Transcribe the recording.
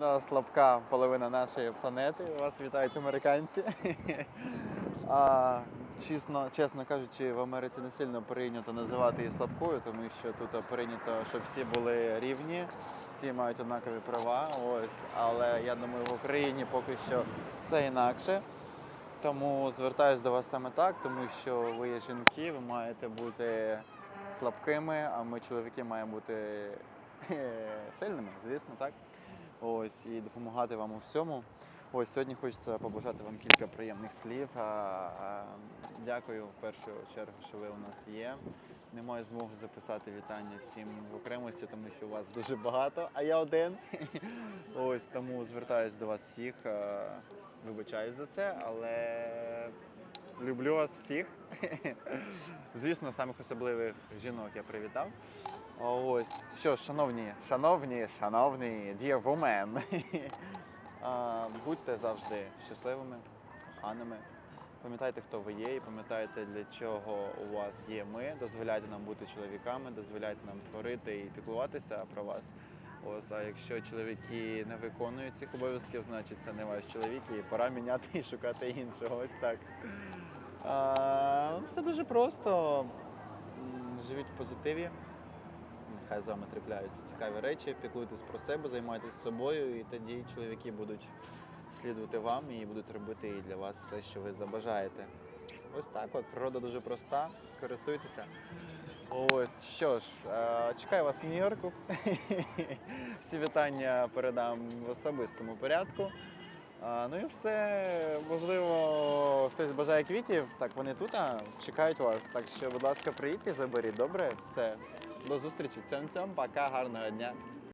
Нас слабка половина нашої планети. Вас вітають американці. А, чесно, чесно кажучи, в Америці не сильно прийнято називати її слабкою, тому що тут прийнято, щоб всі були рівні, всі мають однакові права. Ось. Але я думаю, в Україні поки що все інакше. Тому звертаюся до вас саме так, тому що ви є жінки, ви маєте бути слабкими, а ми, чоловіки, маємо бути сильними, звісно, так. Ось і допомагати вам у всьому. Ось сьогодні хочеться побажати вам кілька приємних слів. Дякую в першу чергу, що ви у нас є. Не маю змоги записати вітання всім в окремості, тому що у вас дуже багато, а я один. Ось тому звертаюся до вас всіх. Вибачаюсь за це, але люблю вас всіх. Звісно, самих особливих жінок я привітав. Ось що, шановні, шановні, шановні, dear women, будьте завжди щасливими, коханими. Пам'ятайте, хто ви є, і пам'ятайте, для чого у вас є ми. Дозволяйте нам бути чоловіками, дозволяйте нам творити і піклуватися про вас. Ось, а якщо чоловіки не виконують цих обов'язків, значить це не ваш чоловік, і пора міняти і шукати іншого. Ось так. Все дуже просто. Живіть в позитиві. Хай з вами трапляються цікаві речі, піклуйтесь про себе, займайтесь собою, і тоді чоловіки будуть слідувати вам і будуть робити і для вас все, що ви забажаєте. Ось так от, природа дуже проста, користуйтеся. Ось що ж, е, чекаю вас в Нью-Йорку. Всі вітання передам в особистому порядку. Ну і все, можливо, хтось бажає квітів, так вони тут, а, чекають вас. Так що, будь ласка, приїдьте, заберіть. Добре, все. До зустрічі. Цьом-цьом, пока, гарного дня.